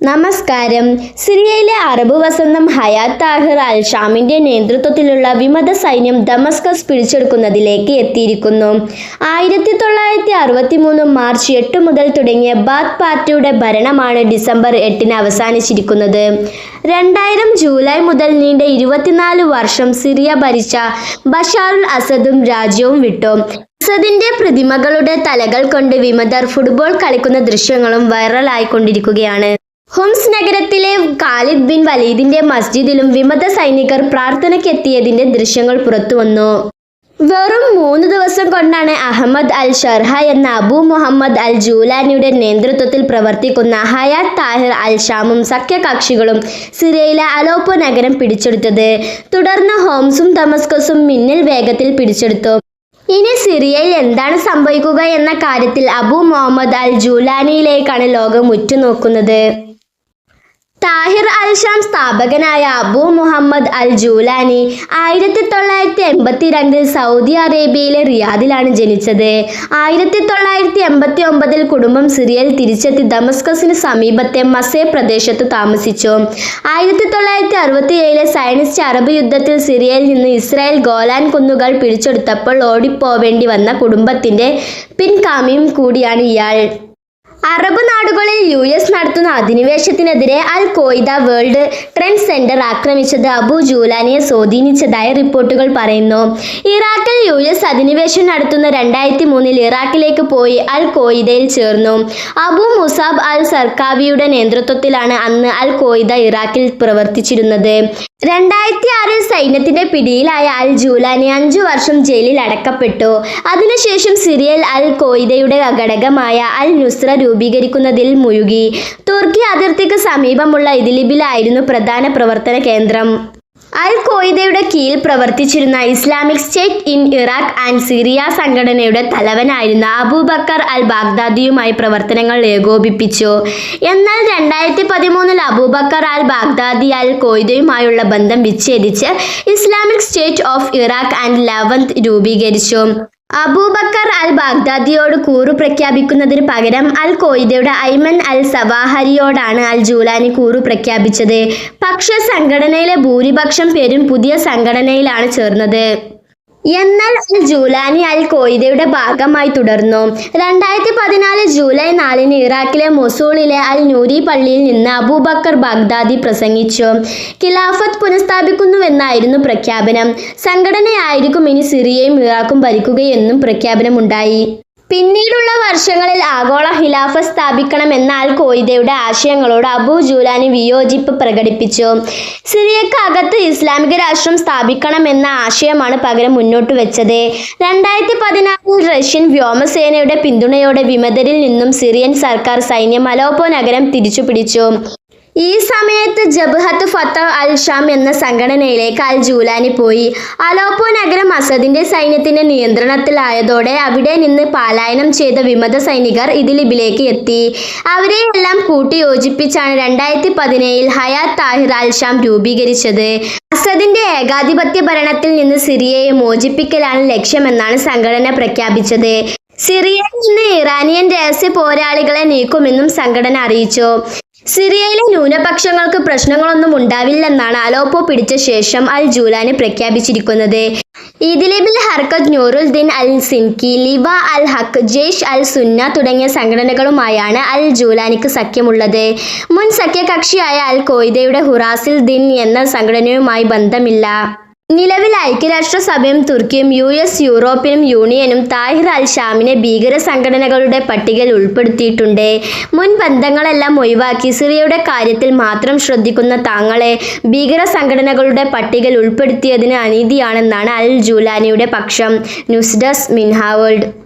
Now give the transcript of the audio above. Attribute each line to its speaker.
Speaker 1: നമസ്കാരം. സിറിയയിലെ അറബ് വസന്തം ഹയാത്ത് താഹിർ അൽ ഷാമിന്റെ നേതൃത്വത്തിലുള്ള വിമത സൈന്യം ദമസ്കസ് പിടിച്ചെടുക്കുന്നതിലേക്ക് എത്തിയിരിക്കുന്നു. ആയിരത്തി തൊള്ളായിരത്തി അറുപത്തി മൂന്ന് മാർച്ച് എട്ട് മുതൽ തുടങ്ങിയ ബാത്ത് പാർട്ടിയുടെ ഭരണമാണ് ഡിസംബർ എട്ടിന് അവസാനിച്ചിരിക്കുന്നത്. രണ്ടായിരം ജൂലൈ മുതൽ നീണ്ട ഇരുപത്തിനാല് വർഷം സിറിയ ഭരിച്ച ബഷാറുൽ അസദും രാജ്യവും വിട്ടു. അസദിന്റെ പ്രതിമകളുടെ തലകൾ കൊണ്ട് വിമതർ ഫുട്ബോൾ കളിക്കുന്ന ദൃശ്യങ്ങളും വൈറലായിക്കൊണ്ടിരിക്കുകയാണ്. ഹുംസ് നഗരത്തിലെ ഖാലിദ് ബിൻ വലീദിന്റെ മസ്ജിദിലും വിമത സൈനികർ പ്രാർത്ഥനയ്ക്കെത്തിയതിന്റെ ദൃശ്യങ്ങൾ പുറത്തുവന്നു. വെറും മൂന്ന് ദിവസം കൊണ്ടാണ് അഹമ്മദ് അൽ ഷർഹ എന്ന അബു മുഹമ്മദ് അൽ ജൂലാനിയുടെ നേതൃത്വത്തിൽ പ്രവർത്തിക്കുന്ന ഹയാത്ത് താഹിർ അൽ ഷാമും സഖ്യകക്ഷികളും സിറിയയിലെ അലോപ്പോ നഗരം പിടിച്ചെടുത്തത്. തുടർന്ന് ഹോംസും തമസ്കസും മിന്നൽ വേഗത്തിൽ പിടിച്ചെടുത്തു. ഇനി സിറിയയിൽ എന്താണ് സംഭവിക്കുക എന്ന കാര്യത്തിൽ അബു മുഹമ്മദ് അൽ ജൂലാനിയിലേക്കാണ് ലോകം ഉറ്റുനോക്കുന്നത്. താഹിർ അൽഷാം സ്ഥാപകനായ അബു മുഹമ്മദ് അൽ ജൂലാനി ആയിരത്തി തൊള്ളായിരത്തി എൺപത്തി രണ്ടിൽ സൗദി അറേബ്യയിലെ റിയാദിലാണ് ജനിച്ചത്. ആയിരത്തി തൊള്ളായിരത്തി എൺപത്തി ഒമ്പതിൽ കുടുംബം സിറിയയിൽ തിരിച്ചെത്തി ദമസ്കസിന് സമീപത്തെ മസേ പ്രദേശത്ത് താമസിച്ചു. ആയിരത്തി തൊള്ളായിരത്തി അറുപത്തി ഏഴിലെ സയനിസ്റ്റ് അറബ് യുദ്ധത്തിൽ സിറിയയിൽ നിന്ന് ഇസ്രായേൽ ഗോലാൻ കുന്നുകൾ പിടിച്ചെടുത്തപ്പോൾ ഓടിപ്പോവേണ്ടി വന്ന കുടുംബത്തിന്റെ പിൻകാമിയും കൂടിയാണ് ഇയാൾ. അറബ് നാടുകളിൽ യു എസ് നടത്തുന്ന അധിനിവേശത്തിനെതിരെ al Qaeda world trade centre ആക്രമിച്ചത് അബു ജൂലാനിയെ സ്വാധീനിച്ചതായി റിപ്പോർട്ടുകൾ പറയുന്നു. ഇറാഖിൽ യു എസ് അധിനിവേശം നടത്തുന്ന രണ്ടായിരത്തി മൂന്നിൽ ഇറാഖിലേക്ക് പോയി അൽ ഖോയ്ദയിൽ ചേർന്നു. അബു മുസാബ് അൽ സർക്കാവിയുടെ നേതൃത്വത്തിലാണ് അന്ന് അൽ ഖോയ്ദ ഇറാഖിൽ പ്രവർത്തിച്ചിരുന്നത്. രണ്ടായിരത്തി ആറിൽ സൈന്യത്തിന്റെ പിടിയിലായ അൽ ജൂലാനി അഞ്ചു വർഷം ജയിലിൽ അടക്കപ്പെട്ടു. അതിനുശേഷം സിറിയൽ അൽ ഖോയ്ദയുടെ ഘടകമായ അൽ നുസ്ര രൂപീകരിക്കുന്നതിൽ മുഴുകി. തുർക്കി അതിർത്തിക്ക് സമീപമുള്ള ഇദ്ലിബിലായിരുന്നു പ്രധാന പ്രവർത്തന കേന്ദ്രം. അൽ ഖോയിദയുടെ കീഴിൽ പ്രവർത്തിച്ചിരുന്ന Islamic state in Iraq and Syria സംഘടനയുടെ തലവനായിരുന്ന അബൂബക്കർ അൽ ബാഗ്ദാദിയുമായി പ്രവർത്തനങ്ങൾ ഏകോപിപ്പിച്ചു. എന്നാൽ രണ്ടായിരത്തി പതിമൂന്നിൽ അബൂബക്കർ അൽ ബാഗ്ദാദി അൽ ഖ്വയ്ദയുമായുള്ള ബന്ധം വിച്ഛേദിച്ച് Islamic state of Iraq and Levant രൂപീകരിച്ചു. അബൂബക്കർ അൽ ബാഗ്ദാദിയോട് കൂറു പ്രഖ്യാപിക്കുന്നതിന് പകരം അൽ ഖ്വയ്ദയുടെ ഐമൻ അൽ സവാഹരിയോടാണ് അൽ ജൂലാനി കൂറു പ്രഖ്യാപിച്ചത്. പക്ഷേ സംഘടനയിലെ ഭൂരിപക്ഷം പേരും പുതിയ സംഘടനയിലാണ് ചേർന്നത്. എന്നാൽ ജൂലാനി അൽ ഖ്വയ്ദയുടെ ഭാഗമായി തുടർന്നു. രണ്ടായിരത്തി പതിനാല് ജൂലൈ നാലിന് ഇറാഖിലെ മൊസൂളിലെ അൽ നൂരി പള്ളിയിൽ നിന്ന് അബൂബക്കർ ബാഗ്ദാദി പ്രസംഗിച്ചു. ഖിലാഫത്ത് പുനഃസ്ഥാപിക്കുന്നുവെന്നായിരുന്നു പ്രഖ്യാപനം. സംഘടനയായിരിക്കും ഇനി സിറിയയും ഇറാഖും ഭരിക്കുകയെന്നും പ്രഖ്യാപനമുണ്ടായി. പിന്നീടുള്ള വർഷങ്ങളിൽ ആഗോള ഖിലാഫ സ്ഥാപിക്കണമെന്ന അൽ ആശയങ്ങളോട് അബു ജൂലാനി വിയോജിപ്പ് പ്രകടിപ്പിച്ചു. സിറിയക്കകത്ത് ഇസ്ലാമിക രാഷ്ട്രം സ്ഥാപിക്കണമെന്ന ആശയമാണ് പകരം മുന്നോട്ട് വെച്ചത്. രണ്ടായിരത്തി പതിനാറിൽ റഷ്യൻ വ്യോമസേനയുടെ പിന്തുണയോടെ വിമതരിൽ നിന്നും സിറിയൻ സർക്കാർ സൈന്യം അലോപ്പോ നഗരം തിരിച്ചുപിടിച്ചു. ഈ സമയത്ത് ജബ്ഹത്ത് ഫത്ത അൽ ഷാം എന്ന സംഘടനയിലേക്ക് അൽ ജൂലാനി പോയി. അലോപ്പോ നഗരം അസദിന്റെ സൈന്യത്തിന്റെ നിയന്ത്രണത്തിലായതോടെ അവിടെ നിന്ന് പലായനം ചെയ്ത വിമത സൈനികർ ഇതിലിബിലേക്ക് എത്തി. അവരെയെല്ലാം കൂട്ടി യോജിപ്പിച്ചാണ് രണ്ടായിരത്തി പതിനേഴിൽ ഹയാത്ത് താഹിർ അൽ ഷാം രൂപീകരിച്ചത്. അസദിന്റെ ഏകാധിപത്യ ഭരണത്തിൽ നിന്ന് സിറിയയെ മോചിപ്പിക്കലാണ് ലക്ഷ്യമെന്നാണ് സംഘടന പ്രഖ്യാപിച്ചത്. സിറിയയിൽ നിന്ന് ഇറാനിയൻ രഹസ്യ പോരാളികളെ നീക്കുമെന്നും സംഘടന അറിയിച്ചു. സിറിയയിലെ ന്യൂനപക്ഷങ്ങൾക്ക് പ്രശ്നങ്ങളൊന്നും ഉണ്ടാവില്ലെന്നാണ് അലോപ്പോ പിടിച്ച ശേഷം അൽ ജൂലാനി പ്രഖ്യാപിച്ചിരിക്കുന്നത്. ഇദിലിബിൽ ഹർക്കത്ത് നൂറുദ്ദീൻ അൽ സിൻകി ലിവ അൽ ഹക്ക് ജെയ്ഷ് അൽ സുന്ന തുടങ്ങിയ സംഘടനകളുമായാണ് അൽ ജൂലാനിക്ക് സഖ്യമുള്ളത്. മുൻ സഖ്യകക്ഷിയായ അൽ ഖ്വയ്ദയുടെ ഹുറാസിൽ ദിൻ എന്ന സംഘടനയുമായി ബന്ധമില്ല. നിലവിൽ ഐക്യരാഷ്ട്രസഭയും തുർക്കിയും യു എസ് യൂറോപ്യൻ യൂണിയനും താഹിർ അൽ ഷാമിനെ ഭീകര സംഘടനകളുടെ പട്ടികയിൽ ഉൾപ്പെടുത്തിയിട്ടുണ്ട്. മുൻ ബന്ധങ്ങളെല്ലാം ഒഴിവാക്കി സിറിയയുടെ കാര്യത്തിൽ മാത്രം ശ്രദ്ധിക്കുന്ന താങ്കളെ ഭീകര സംഘടനകളുടെ പട്ടികയിൽ ഉൾപ്പെടുത്തിയതിന് അനീതിയാണെന്നാണ് അൽ ജൂലാനിയുടെ പക്ഷം. News desk Minha world.